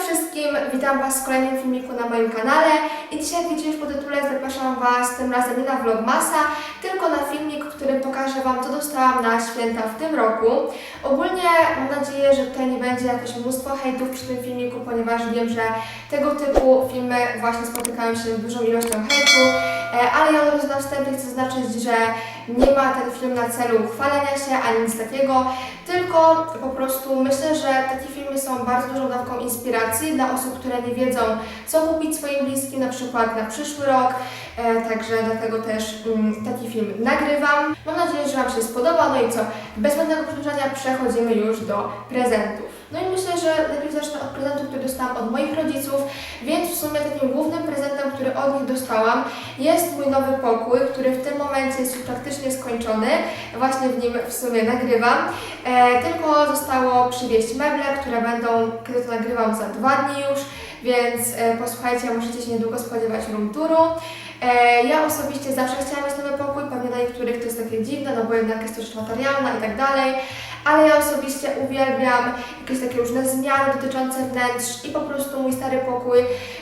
wszystkim, witam Was w kolejnym filmiku na moim kanale. I dzisiaj jak widzicie po tytule zapraszam Was tym razem nie na vlogmasa, tylko na filmik, w którym pokażę Wam co dostałam na święta w tym roku. Ogólnie mam nadzieję, że tutaj nie będzie jakoś mnóstwo hejtów przy tym filmiku, ponieważ wiem, że tego typu filmy właśnie spotykają się z dużą ilością hejtu, ale ja od razu na wstępie chcę zaznaczyć, że nie ma ten film na celu chwalenia się ani nic takiego, tylko po prostu myślę, że takie filmy są bardzo dużą dawką inspiracji dla osób, które nie wiedzą, co kupić swoim bliskim, na przykład na przyszły rok. E, także dlatego też mm, taki film nagrywam. Mam nadzieję, że Wam się spodoba. No i co? Bez zbędnego przedłużania przechodzimy już do prezentów. No i myślę, że najpierw zacznę od prezentu, który dostałam od moich rodziców, więc w sumie takim głównym prezentem, który od nich dostałam, jest mój nowy pokój, który w tym momencie jest już praktycznie skończony. Właśnie w nim w sumie nagrywam. E, tylko zostało przywieźć meble, które będą, kiedy to nagrywam, za dwa dni już, więc e, posłuchajcie, możecie się niedługo spodziewać room touru. E, ja osobiście zawsze chciałam mieć nowy pokój, pewnie dla niektórych to jest takie dziwne, no bo jednak jest to rzecz materialna i tak dalej, ale ja osobiście uwielbiam jakieś takie różne zmiany dotyczące wnętrz i po prostu mój stary pokój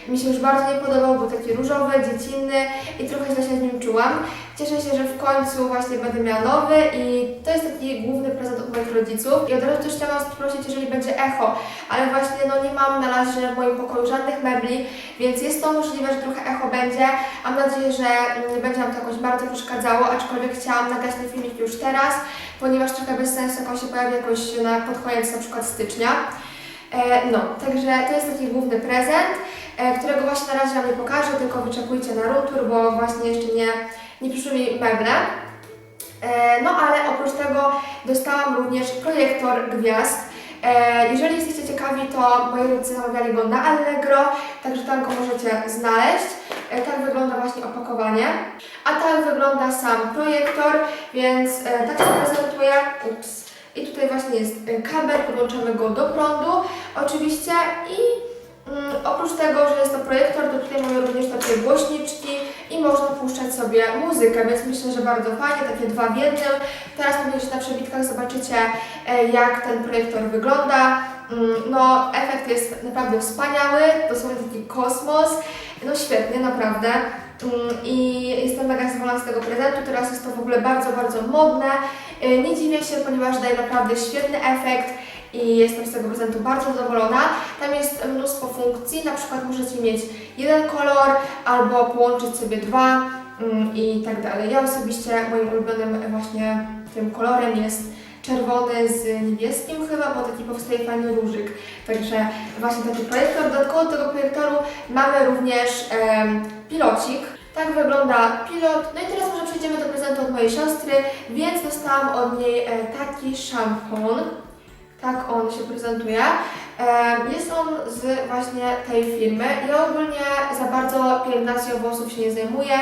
mi się już bardzo nie podobał, był taki różowy, dziecinny i trochę źle się z nim czułam. Cieszę się, że w końcu właśnie będę miała nowy i to jest taki główny prezent od moich rodziców. I od razu też chciałam Was poprosić, jeżeli będzie echo, ale właśnie no nie mam na razie w moim pokoju żadnych mebli, więc jest to możliwe, że trochę echo będzie. Mam nadzieję, że nie będzie nam to jakoś bardzo przeszkadzało, aczkolwiek chciałam nagrać ten filmik już teraz, ponieważ trochę bez sensu, jak on się pojawi jakoś na, pod koniec na przykład stycznia. E, no, także to jest taki główny prezent, e, którego właśnie na razie Wam nie pokażę, tylko wyczekujcie na room tour, bo właśnie jeszcze nie, nie przyszły mi meble. E, no ale oprócz tego dostałam również projektor gwiazd. Jeżeli jesteście ciekawi, to moi rodzice zamawiali go na Allegro, także tam go możecie znaleźć. Tak wygląda właśnie opakowanie. A tak wygląda sam projektor, więc tak się prezentuje. Ups. I tutaj właśnie jest e, kabel, podłączamy go do prądu oczywiście i mm, oprócz tego, że jest to projektor, to tutaj mamy również takie głośniczki i można puszczać sobie muzykę, więc myślę, że bardzo fajnie, takie dwa w jednym. Teraz pewnie, że na przebitkach zobaczycie, e, jak ten projektor wygląda. Mm, No, efekt jest naprawdę wspaniały, dosłownie taki kosmos. No świetnie, naprawdę. Mm, I jestem mega zadowolona z tego prezentu. Teraz jest to w ogóle bardzo, bardzo modne. E, Nie dziwię się, ponieważ daje naprawdę świetny efekt i jestem z tego prezentu bardzo zadowolona. Tam jest mnóstwo funkcji, na przykład możecie mieć jeden kolor albo połączyć sobie dwa mm, i tak dalej. Ja osobiście moim ulubionym właśnie tym kolorem jest czerwony z niebieskim chyba, bo taki powstaje fajny różyk. Także właśnie taki projektor. Dodatkowo do tego projektoru mamy również em, pilocik. Tak wygląda pilot. No i teraz może przejdziemy do prezentu od mojej siostry, więc dostałam od niej e, taki szampon. Tak on się prezentuje. Em, Jest on z właśnie tej firmy. Ja ogólnie za bardzo pielęgnacją włosów się nie zajmuję.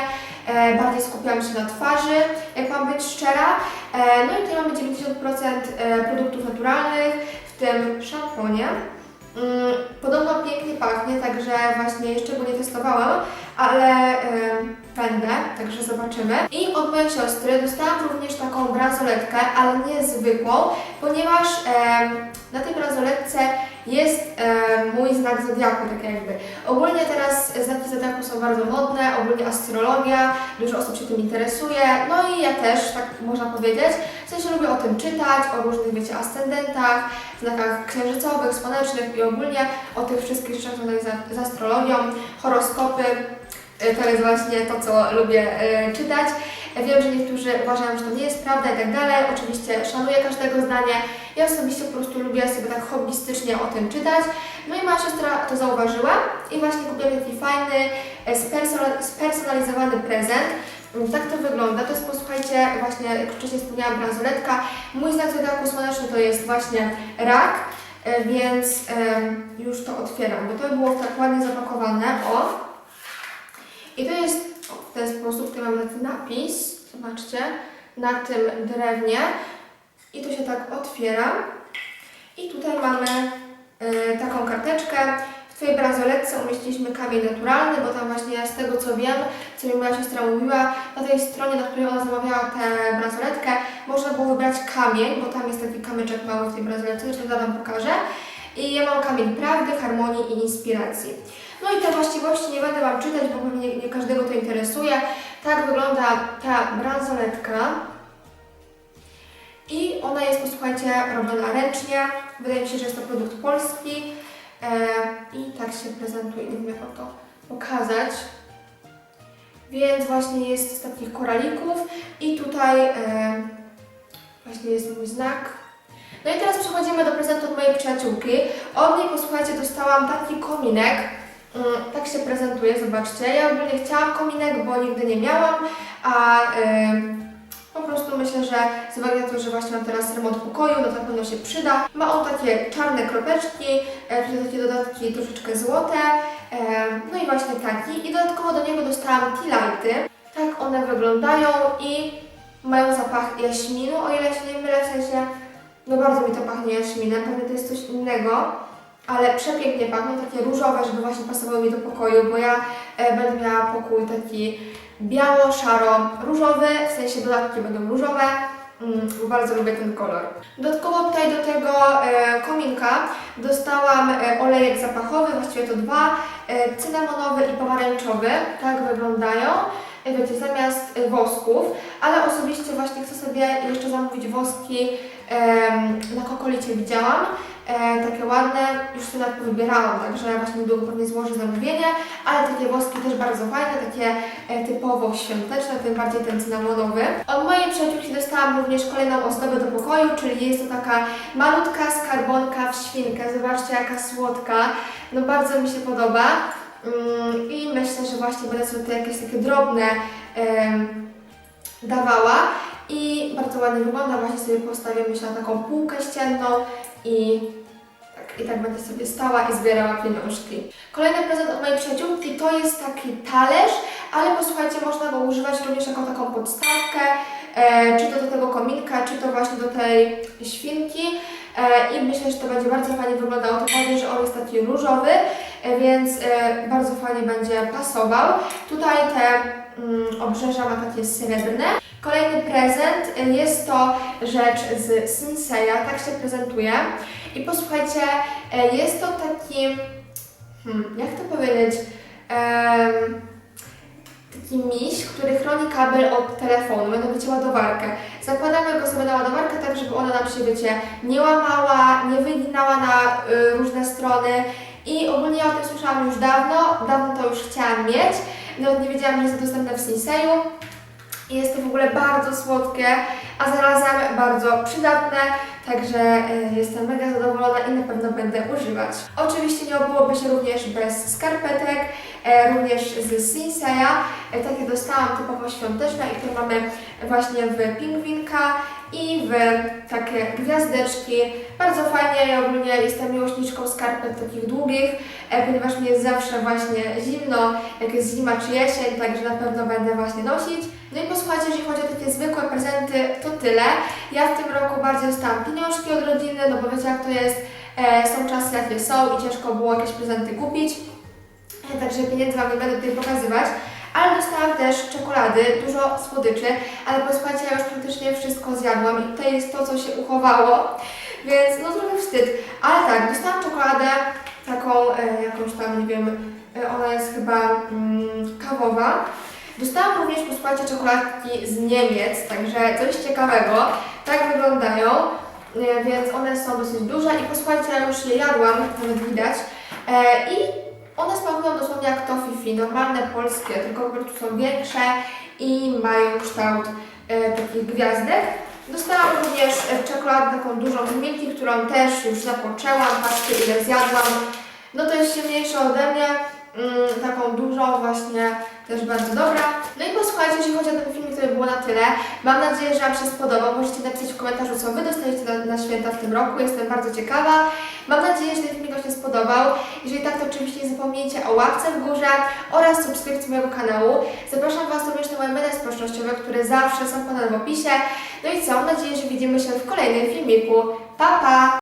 E, Bardziej skupiam się na twarzy, jak mam być szczera. E, No i tutaj mamy 90% e, produktów naturalnych, w tym szamponie. Mm, Podobno pięknie pachnie, także właśnie jeszcze go nie testowałam, ale będę, także zobaczymy. I od mojej siostry dostałam również taką bransoletkę, ale nie zwykłą, ponieważ em, na tej bransoletce jest em, mój znak zodiaku, tak jakby. Ogólnie teraz znaki zodiaku są bardzo modne, ogólnie astrologia, dużo osób się tym interesuje, no i ja też, tak można powiedzieć. W sensie lubię o tym czytać, o różnych, wiecie, ascendentach, znakach księżycowych, słonecznych i ogólnie o tych wszystkich rzeczach związanych z astrologią, horoskopy. Y, To jest właśnie to, co lubię y, czytać. Wiem, że niektórzy uważają, że to nie jest prawda i tak dalej. Oczywiście szanuję każdego zdanie. Ja osobiście po prostu lubię sobie tak hobbystycznie o tym czytać. No i moja siostra to zauważyła i właśnie kupiła taki fajny, e, spersonal- spersonalizowany prezent. Mm, Tak to wygląda. To jest, posłuchajcie, właśnie jak wcześniej wspomniałam, bransoletka. Mój znak zodiaku słoneczny to jest właśnie rak, e, więc już to otwieram, bo to było tak ładnie zapakowane. O! I to jest o, w mamy taki napis, zobaczcie, na tym drewnie. I to się tak otwiera. I tutaj mamy e, taką karteczkę. W Twojej bransoletce umieściliśmy kamień naturalny, bo tam właśnie z tego co wiem, co mi moja siostra mówiła, na tej stronie, na której ona zamawiała tę bransoletkę, można było wybrać kamień, bo tam jest taki kamyczek mały w tej bransoletce, zresztą Wam pokażę. i ja mam kamień prawdy, harmonii i inspiracji. No i te właściwości nie będę Wam czytać, bo pewnie nie, nie każdego to interesuje. Tak wygląda ta bransoletka. I ona jest, posłuchajcie, robiona ręcznie. Wydaje mi się, że jest to produkt polski. E, I tak się prezentuje, nie wiem jak to pokazać. Więc właśnie jest z takich koralików i tutaj e, właśnie jest mój znak. No i teraz przechodzimy do prezentu od mojej przyjaciółki. Od niej, posłuchajcie, dostałam taki kominek. Mm, Tak się prezentuje, zobaczcie. Ja ogólnie chciałam kominek, bo nigdy nie miałam, a em, po prostu myślę, że z uwagi na to, że właśnie mam teraz remont pokoju, no to na pewno się przyda. Ma on takie czarne kropeczki, e, takie dodatki troszeczkę złote, e, no i właśnie taki. I dodatkowo do niego dostałam tea. Tak one wyglądają i mają zapach jaśminu, o ile się nie mylę, w sensie, no bardzo mi to pachnie jaśminem, pewnie to jest coś innego, ale przepięknie pachną, takie różowe, żeby właśnie pasowały mi do pokoju, bo ja e, będę miała pokój taki biało-szaro-różowy, w sensie dodatki będą różowe, mm, bardzo lubię ten kolor. Dodatkowo tutaj do tego e, kominka dostałam e, olejek zapachowy, właściwie to dwa, e, cynamonowy i pomarańczowy, tak wyglądają. E, Wiecie, zamiast e, wosków, ale osobiście właśnie chcę sobie jeszcze zamówić woski na kokolicie widziałam, e, takie ładne, już sobie nawet wybierałam, także właśnie niedługo pewnie złożę zamówienie, ale takie woski też bardzo fajne, takie e, typowo świąteczne, tym bardziej ten cynamonowy. Od mojej przyjaciółki dostałam również kolejną ozdobę do pokoju, czyli jest to taka malutka skarbonka w świnkę, zobaczcie jaka słodka, no bardzo mi się podoba. Mm, I myślę, że właśnie będę sobie jakieś takie drobne em, dawała i bardzo ładnie wygląda. Właśnie sobie postawię myślę na taką półkę ścienną i tak, i tak będę sobie stała i zbierała pieniążki. Kolejny prezent od mojej przyjaciółki to jest taki talerz, ale posłuchajcie, można go używać również jako taką podstawkę, e, czy to do tego kominka, czy to właśnie do tej świnki. E, I myślę, że to będzie bardzo fajnie wyglądało. To fajnie, że on jest taki różowy, więc e, bardzo fajnie będzie pasował. Tutaj te mm, obrzeża ma takie srebrne. Kolejny prezent e, jest to rzecz z Sinseya, tak się prezentuje. I posłuchajcie, e, jest to taki, hmm, jak to powiedzieć, taki miś, który chroni kabel od telefonu, mianowicie ładowarkę. Zakładamy go sobie na ładowarkę tak, żeby ona nam się, wiecie, nie łamała, nie wyginała na y, różne strony. I ogólnie ja o tym słyszałam już dawno, dawno to już chciałam mieć. Nawet nie wiedziałam, że jest dostępne w Sinseyu. I Jest to w ogóle bardzo słodkie, a zarazem bardzo przydatne, także y, jestem mega zadowolona i na pewno będę używać. Oczywiście nie obyłoby się również bez skarpetek, e, również z Sinseya. E, takie dostałam typowo świąteczne i tu mamy właśnie w pingwinka i w takie gwiazdeczki. Bardzo fajnie, ja ogólnie jestem miłośniczką skarpet takich długich, e, ponieważ mi jest zawsze właśnie zimno, jak jest zima czy jesień, także na pewno będę właśnie nosić. No i posłuchajcie, jeżeli chodzi o takie zwykłe prezenty, to tyle. Ja w tym roku bardziej dostałam pieniążki od rodziny, no bo wiecie jak to jest, e, są czasy jakie są i ciężko było jakieś prezenty kupić. E, Także pieniędzy Wam nie będę tutaj pokazywać. Ale dostałam też czekolady, dużo słodyczy, ale posłuchajcie, ja już praktycznie wszystko zjadłam i tutaj jest to, co się uchowało, więc no trochę wstyd. Ale tak, dostałam czekoladę taką e, jakąś tam, nie wiem, e, ona jest chyba mm, kawowa. Dostałam również, posłuchajcie, czekoladki z Niemiec, także coś ciekawego. Tak wyglądają, e, więc one są dosyć duże i posłuchajcie, ja już je jadłam, nawet widać. E, I one smakują dosłownie jak tofifi, normalne polskie, tylko po prostu są większe i mają kształt e, takich gwiazdek. Dostałam również e, czekoladę taką dużą z którą też już zapoczęłam, patrzcie ile zjadłam. No to jest silniejsza ode mnie, mm, taką dużą właśnie, też bardzo dobra. No i posłuchajcie, jeśli chodzi o ten filmik, to by było na tyle. Mam nadzieję, że Wam się spodobał. Możecie napisać w komentarzu, co Wy dostajecie na, na święta w tym roku. Jestem bardzo ciekawa. Mam nadzieję, że ten filmik Wam się spodobał. Jeżeli tak, to oczywiście nie zapomnijcie o łapce w górze oraz subskrypcji mojego kanału. Zapraszam Was również na moje media społecznościowe, które zawsze są podane w opisie. No i co? Mam nadzieję, że widzimy się w kolejnym filmiku. Pa, pa!